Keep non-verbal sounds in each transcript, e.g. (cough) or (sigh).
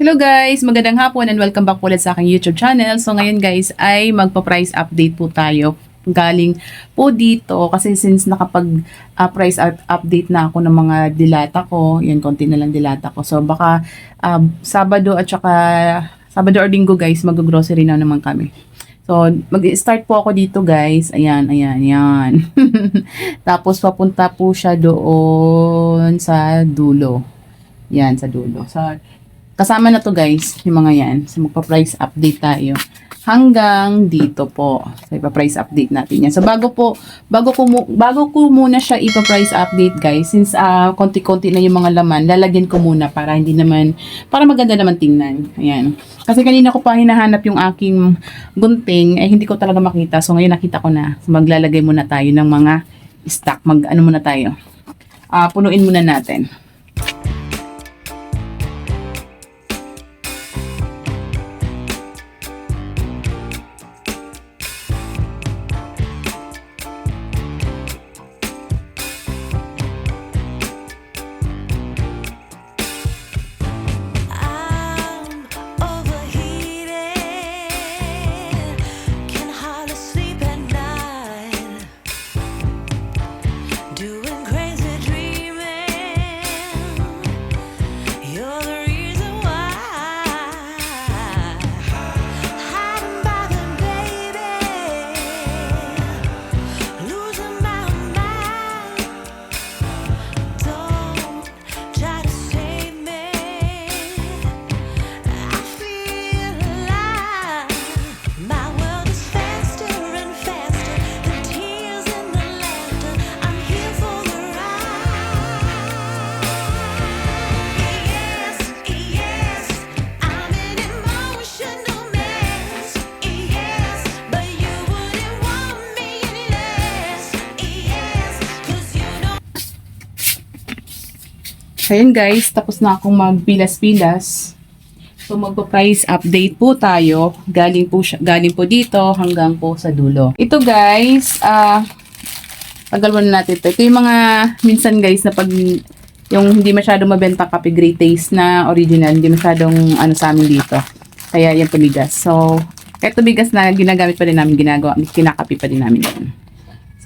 Hello guys! Magandang hapon and welcome back ulit sa aking YouTube channel. So ngayon guys ay magpa-price update po tayo galing po dito kasi since nakapag uh, price up- update na ako ng mga dilata ko, yan konti na lang dilata ko. So baka uh, Sabado at saka Sabado or Linggo guys mag-grocery na naman kami. So, mag-start po ako dito guys. Ayan, ayan, ayan. (laughs) Tapos papunta po siya doon sa dulo. Yan, sa dulo. Sa Kasama na to guys, yung mga yan. So magpa-price update tayo. Hanggang dito po. So ipa-price update natin yan. So bago po, bago ko, bago ko muna siya ipa-price update guys, since ah, konti-konti na yung mga laman, lalagyan ko muna para hindi naman, para maganda naman tingnan. Ayan. Kasi kanina ko pa hinahanap yung aking gunting, eh hindi ko talaga makita. So ngayon nakita ko na. So, maglalagay muna tayo ng mga stock. Mag ano muna tayo. Ah, punuin muna natin. Ayun guys, tapos na akong magpilas-pilas. So magpa-price update po tayo. Galing po siya, galing po dito hanggang po sa dulo. Ito guys, ah tagal muna natin ito. Ito yung mga minsan guys na pag yung hindi masyadong mabenta kape great taste na original, hindi masyadong ano sa amin dito. Kaya yan tumigas. So, kahit tumigas na ginagamit pa rin namin, ginagawa, kinakapi pa din namin yan.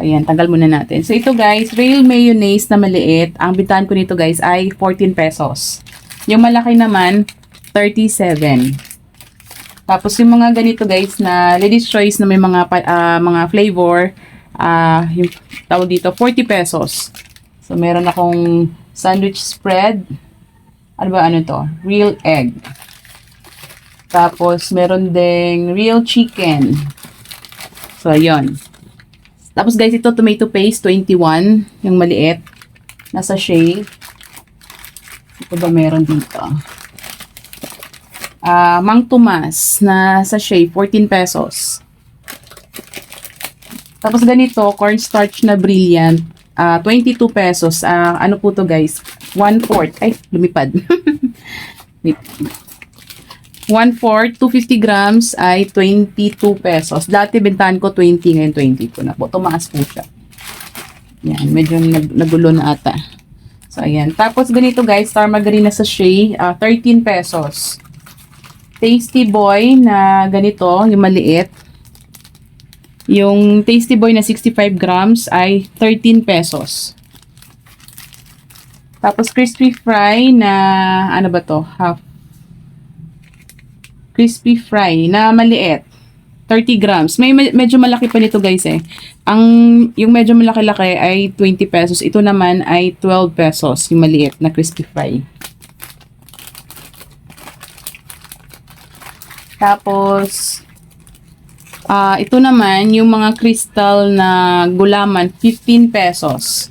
Ayan, tanggal muna natin. So, ito guys, real mayonnaise na maliit. Ang bintahan ko nito guys ay 14 pesos. Yung malaki naman, 37. Tapos yung mga ganito guys na ladies choice na may mga ah, mga flavor, ah yung tawag dito 40 pesos. So meron akong sandwich spread. Ano ba ano to? Real egg. Tapos meron ding real chicken. So ayun. Tapos guys, ito tomato paste 21, yung maliit. Nasa shade. Ito ba meron dito? Ah, Mang Tomas na sachet, 14 pesos. Tapos ganito, cornstarch na brilliant, ah 22 pesos. Ah, ano po to guys? 1 fourth. Ay, lumipad. (laughs) 1 fourth, 250 grams ay 22 pesos. Dati bentahan ko 20, ngayon 22 na po. Tumaas po siya. Yan, medyo nag nagulo na ata. So, ayan. Tapos ganito guys, star margarine na sachet, ah 13 pesos. Tasty Boy na ganito, yung maliit. Yung Tasty Boy na 65 grams ay 13 pesos. Tapos crispy fry na ano ba to? Half. Crispy fry na maliit. 30 grams. May me- medyo malaki pa nito guys eh. Ang yung medyo malaki-laki ay 20 pesos. Ito naman ay 12 pesos yung maliit na crispy fry. Tapos, ah ito naman, yung mga crystal na gulaman, 15 pesos.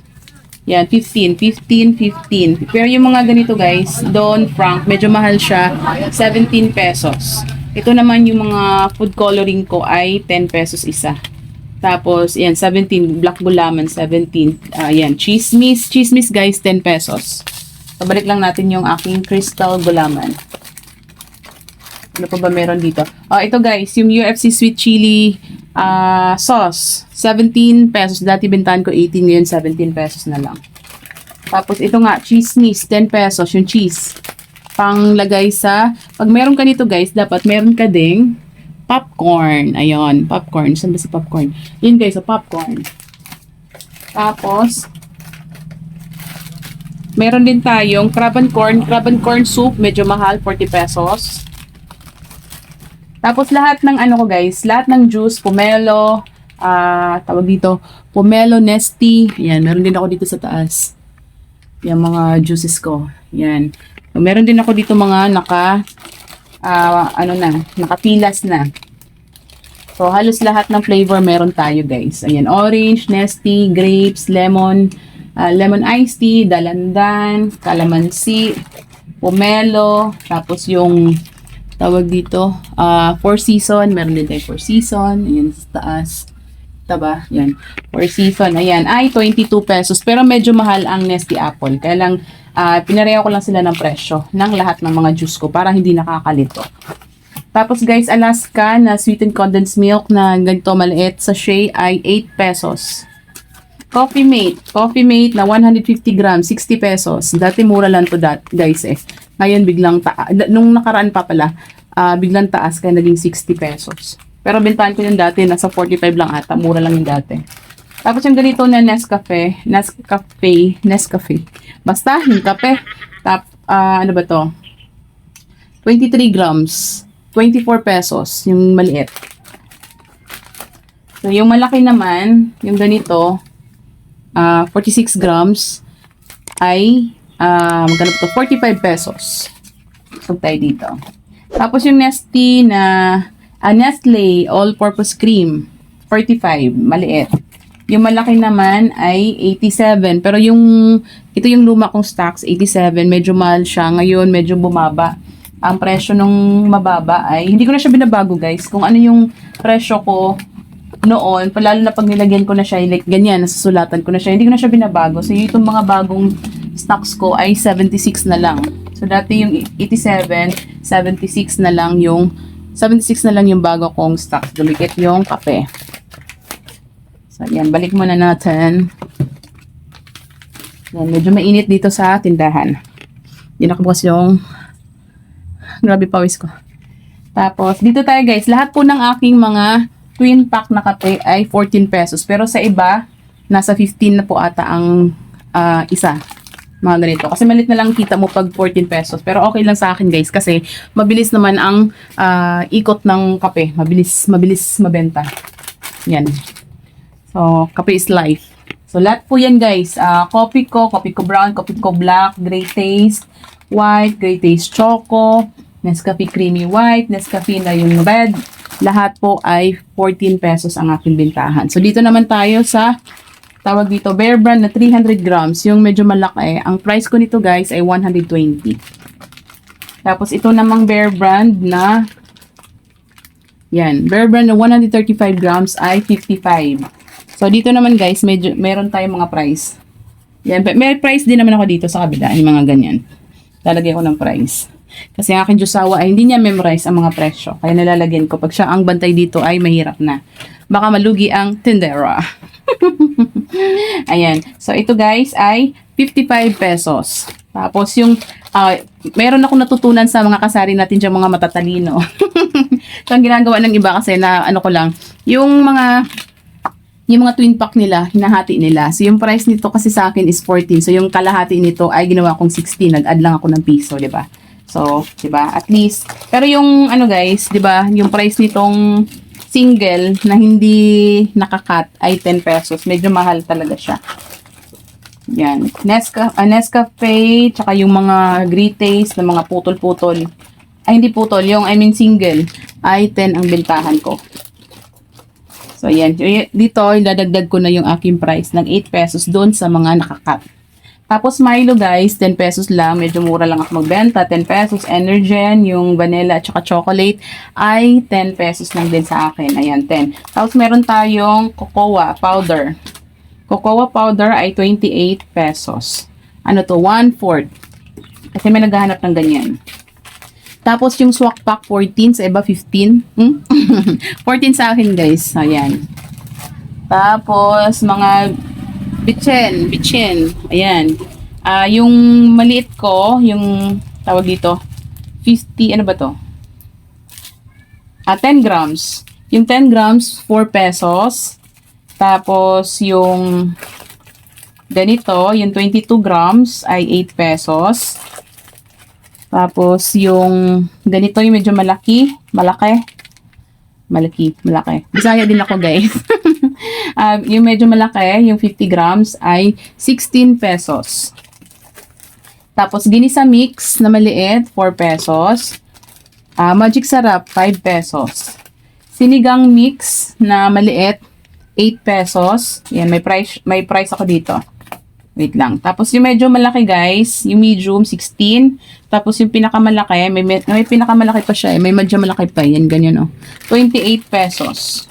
Yan, 15, 15, 15. Pero yung mga ganito guys, Don Frank, medyo mahal siya, 17 pesos. Ito naman yung mga food coloring ko ay 10 pesos isa. Tapos, yan, 17, black gulaman, 17. Ah, yan, chismis, chismis guys, 10 pesos. So, balik lang natin yung aking crystal gulaman. Ano pa ba meron dito? Ah, ito guys, yung UFC sweet chili ah sauce. 17 pesos. Dati bintahan ko 18, ngayon 17 pesos na lang. Tapos ito nga, cheese sneeze, 10 pesos yung cheese. panglagay sa, pag meron ka nito guys, dapat meron ka ding popcorn. Ayun, popcorn. Saan ba si popcorn? Yun guys, so popcorn. Tapos, meron din tayong crab and corn. Crab and corn soup, medyo mahal, 40 pesos. Tapos lahat ng ano ko guys, lahat ng juice, pomelo, ah tawag dito, pomelo, nesty. Yan, meron din ako dito sa taas. Yan mga juices ko. Yan. Meron din ako dito mga naka, ah ano na, nakapilas na. So, halos lahat ng flavor meron tayo, guys. Ayan, orange, nesty, grapes, lemon, ah, lemon iced tea, dalandan, calamansi, pomelo, tapos yung tawag dito, ah, four season, meron din tayo four season, ayan sa taas. Taba, yan. Four season, ayan, ay 22 pesos. Pero medyo mahal ang Nesty Apple. Kaya lang, ah, pinareho ko lang sila ng presyo ng lahat ng mga juice ko para hindi nakakalito. Tapos guys, Alaska na sweetened condensed milk na ganito maliit sa sachet ay 8 pesos. Coffee Mate, Coffee Mate na 150 grams, 60 pesos. Dati mura lang to dat, guys eh. Ngayon biglang ta nung nakaraan pa pala, ah, biglang taas kaya naging 60 pesos. Pero bentahan ko yung dati, nasa 45 lang ata, mura lang yung dati. Tapos yung ganito na Nescafe, Nescafe, Nescafe. Basta, yung kape. Tap, ah, ano ba to? 23 grams. 24 pesos, yung maliit. So, yung malaki naman, yung ganito, ah 46 grams, ay, ah magkano to? 45 pesos. So, tayo dito. Tapos yung Nestle na, ah, Nestle All-Purpose Cream, 45, maliit. Yung malaki naman ay 87. Pero yung, ito yung luma kong stocks, 87. Medyo mahal siya. Ngayon, medyo bumaba. Ang presyo nung mababa ay, hindi ko na siya binabago guys. Kung ano yung presyo ko noon, palalo na pag nilagyan ko na siya, like ganyan, nasusulatan ko na siya, hindi ko na siya binabago. So, itong mga bagong stocks ko ay 76 na lang. So, dati yung 87, 76 na lang yung, 76 na lang yung bago kong stocks. Dumikit yung kape. So, yan, balik muna natin. Yan, medyo mainit dito sa tindahan. Hindi nakabukas yung, grabe pawis ko. Tapos, dito tayo guys, lahat po ng aking mga twin pack na kape ay 14 pesos. Pero sa iba, nasa 15 na po ata ang ah, isa. Mga ganito. Kasi malit na lang kita mo pag 14 pesos. Pero okay lang sa akin guys kasi mabilis naman ang ah, ikot ng kape. Mabilis, mabilis mabenta. Yan. So, kape is life. So, lahat po yan guys. Ah, coffee ko, coffee ko brown, coffee ko black, gray taste, white, gray taste choco, Nescafe creamy white, Nescafe na yung red. Lahat po ay 14 pesos ang aking bintahan. So, dito naman tayo sa tawag dito, Bear Brand na 300 grams. Yung medyo malaki. Ang price ko nito guys ay 120. Tapos, ito namang Bear Brand na yan. Bear Brand na 135 grams ay 55. So, dito naman guys, medyo, meron tayong mga price. Yan. May price din naman ako dito sa kabila. Yung mga ganyan. Lalagay ko ng price. Kasi ang aking Diyosawa ay hindi niya memorize ang mga presyo. Kaya nalalagyan ko. Pag siya ang bantay dito ay mahirap na. Baka malugi ang tindera. (laughs) Ayan. So, ito guys ay 55 pesos. Tapos yung, ah, meron ako natutunan sa mga kasari natin dyan, mga matatalino. (laughs) so, ang ginagawa ng iba kasi na ano ko lang, yung mga yung mga twin pack nila, hinahati nila. So, yung price nito kasi sa akin is 14. So, yung kalahati nito ay ginawa kong 16. Nag-add lang ako ng piso, di ba? So, di ba? At least, pero yung ano guys, di ba? Yung price nitong single na hindi nakakat ay 10 pesos. Medyo mahal talaga siya. Yan. Nesca, uh, Nescafe, tsaka yung mga Taste na mga putol-putol. Ay, hindi putol. Yung, I mean, single ay 10 ang bintahan ko. So, yan. Dito, idadagdag ko na yung aking price ng 8 pesos doon sa mga nakakat. Tapos, Milo guys, 10 pesos lang. Medyo mura lang ako magbenta. 10 pesos. Energen, yung vanilla at saka chocolate ay 10 pesos lang din sa akin. Ayan, 10. Tapos, meron tayong cocoa powder. Cocoa powder ay 28 pesos. Ano to? 1-4. Kasi may naghahanap ng ganyan. Tapos yung swak pack 14 sa iba 15. Hmm? (laughs) 14 sa akin guys. Ayan. Tapos mga bitchen, bitchen. Ayan. Ah, yung maliit ko, yung tawag dito, 50, ano ba to? Ah, 10 grams. Yung 10 grams, 4 pesos. Tapos, yung ganito, yung 22 grams ay 8 pesos. Tapos, yung ganito, yung medyo malaki, malaki. Malaki, malaki. Bisaya din ako, guys. (laughs) (laughs) Ah, yung medyo malaki, yung 50 grams ay 16 pesos. Tapos, ginisa mix na maliit, 4 pesos. Ah, magic sarap, 5 pesos. Sinigang mix na maliit, 8 pesos. Yan, may price, may price ako dito. Wait lang. Tapos yung medyo malaki guys, yung medium, 16. Tapos yung pinakamalaki, may, may, may pinakamalaki pa siya eh. May medyo malaki pa. Yan, ganyan oh. 28 pesos.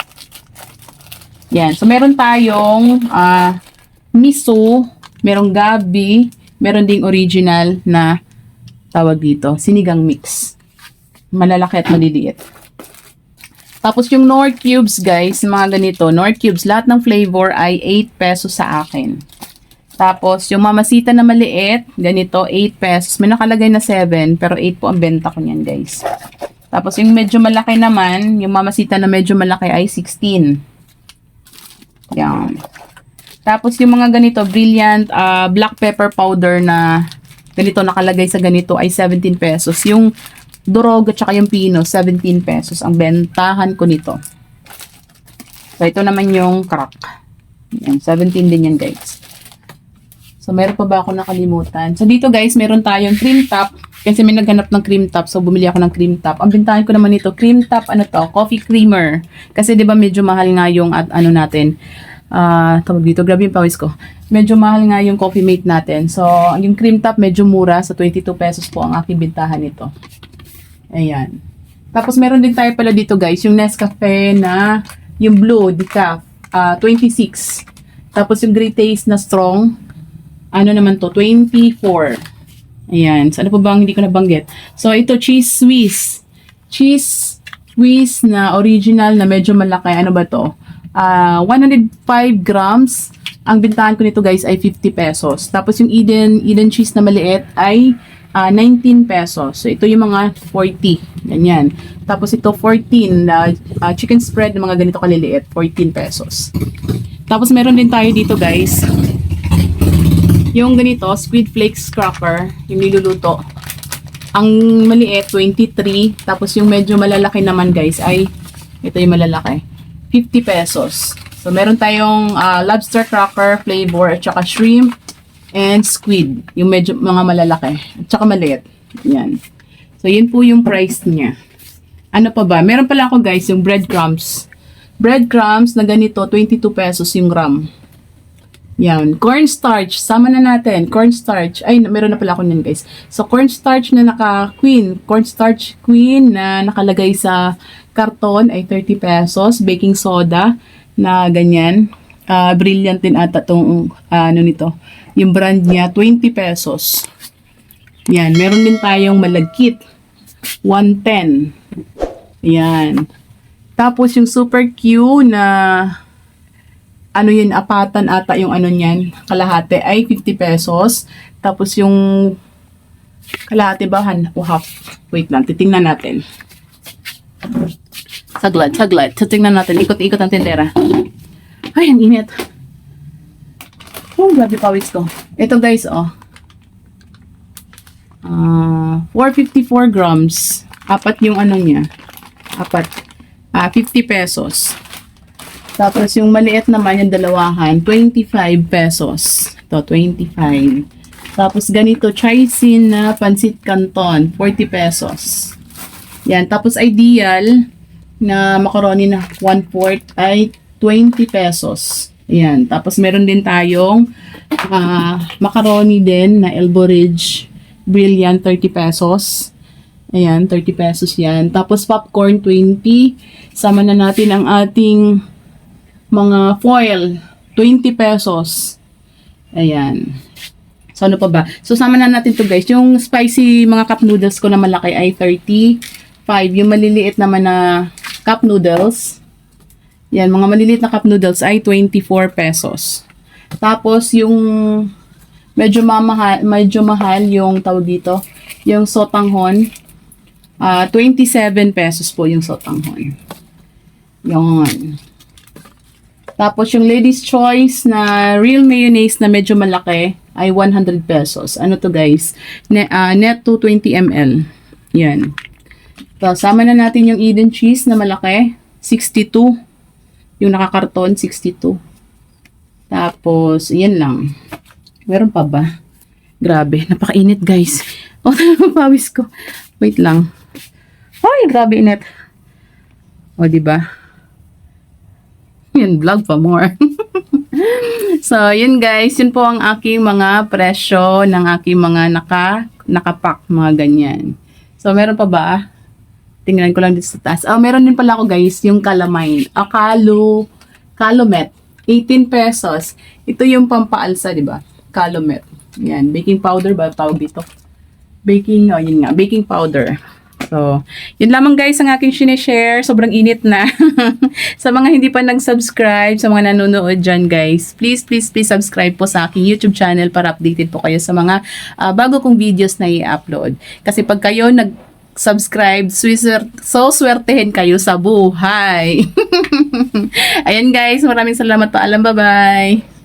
Yan. So, meron tayong ah, miso, merong gabi, meron ding original na tawag dito, sinigang mix. Malalaki at maliliit. Tapos yung Nor Cubes, guys, mga ganito, Nor Cubes, lahat ng flavor ay 8 pesos sa akin. Tapos, yung mamasita na maliit, ganito, 8 pesos. May nakalagay na 7, pero 8 po ang benta ko niyan, guys. Tapos, yung medyo malaki naman, yung mamasita na medyo malaki ay 16. Yan. Tapos, yung mga ganito, brilliant ah, black pepper powder na ganito nakalagay sa ganito ay 17 pesos. Yung durog at saka yung pino, 17 pesos ang bentahan ko nito. So, ito naman yung crack. Yan, 17 din yan, guys. So, meron pa ba ako nakalimutan? So, dito, guys, meron tayong cream top. Kasi may naghanap ng cream top, so bumili ako ng cream top. Ang bentahan ko naman ito, cream top, ano to, coffee creamer. Kasi, di ba, medyo mahal nga yung, at, ano natin, ah, tawag dito, grabe yung pawis ko. Medyo mahal nga yung coffee mate natin. So, yung cream top, medyo mura. Sa 22 pesos po ang aking bintahan nito. Ayan. Tapos meron din tayo pala dito guys, yung Nescafe na yung blue decaf, ah 26. Tapos yung great taste na strong, ano naman to, 24. Ayan. So ano po bang hindi ko nabanggit? So ito cheese Swiss. Cheese Swiss na original na medyo malaki. Ano ba to? Ah 105 grams. Ang bintahan ko nito guys ay 50 pesos. Tapos yung Eden Eden cheese na maliit ay ah, 19 pesos. So ito yung mga 40. Ganyan. Tapos ito 14 na ah, chicken spread na mga ganito kaliliit, 14 pesos. Tapos meron din tayo dito guys, yung ganito, squid flakes cracker, yung niluluto. Ang maliit, 23. Tapos yung medyo malalaki naman guys ay, ito yung malalaki, 50 pesos. So meron tayong ah, lobster cracker flavor at saka shrimp and squid. Yung medyo mga malalaki. At saka maliit. Yan. So yun po yung price niya. Ano pa ba? Meron pala ako guys yung breadcrumbs. Breadcrumbs na ganito, 22 pesos yung gram. Yan. Cornstarch. Sama na natin. Cornstarch. Ay, meron na pala ako niyan, guys. So, cornstarch na naka-queen. Cornstarch queen na nakalagay sa karton ay 30 pesos. Baking soda na ganyan. Ah, brilliant din ata tong ah, ano nito. Yung brand niya, 20 pesos. Yan. Meron din tayong malagkit. 110. Yan. Tapos yung super Q na ano yun, apatan ata yung ano niyan, kalahati ay 50 pesos. Tapos yung kalahati ba, han, o half? Wait lang, titingnan natin. Saglat, saglat. Titingnan natin, ikot-ikot ang tindera. Ay, ang init. Oh, grabe pawis ko. Ito guys, oh. Ah, 454 grams. Apat yung ano niya. Apat. Ah, 50 pesos. Tapos yung maliit naman, yung dalawahan, 25 pesos. Ito, 25. Tapos ganito, chaisin na pansit canton, 40 pesos. Yan. Tapos ideal na macaroni na 1/4 ay 20 pesos. Yan. Tapos meron din tayong ah, macaroni din na Elbow Ridge Brilliant, 30 pesos. Ayan, 30 pesos yan. Tapos popcorn, 20. Sama na natin ang ating mga foil, 20 pesos. Ayan. So, ano pa ba? So, sama na natin to guys. Yung spicy mga cup noodles ko na malaki ay 35. Yung maliliit naman na cup noodles, yan, mga maliliit na cup noodles ay 24 pesos. Tapos, yung medyo mamahal, medyo mahal yung tawag dito, yung sotanghon, Ah, 27 pesos po yung sotanghon. Yon. Tapos yung Ladies Choice na real mayonnaise na medyo malaki ay 100 pesos. Ano to guys? Ne, ah, net 220 ml. Yan. Tapos sama na natin yung Eden cheese na malaki. 62. Yung nakakarton, 62. Tapos, yan lang. Meron pa ba? Grabe, napakainit guys. O, (laughs) oh, pawis ko. Wait lang. Ay, grabe init. O, di ba? Yan, vlog pa more. (laughs) so, yun guys, yun po ang aking mga presyo ng aking mga naka, nakapack, mga ganyan. So, meron pa ba? Tingnan ko lang dito sa taas. Oh, meron din pala ako guys, yung calamine. Akalo, calumet. 18 pesos. Ito yung pampaalsa, di ba? Calumet. Yan, baking powder ba tawag dito? Baking, oh, yun nga, baking powder. So, yun lamang guys ang aking sinishare. Sobrang init na. (laughs) sa mga hindi pa nag-subscribe, sa mga nanonood dyan guys, please, please, please subscribe po sa aking YouTube channel para updated po kayo sa mga ah, bago kong videos na i-upload. Kasi pag kayo nag subscribe, so swertehin kayo sa buhay. (laughs) Ayan guys, maraming salamat paalam. Bye-bye.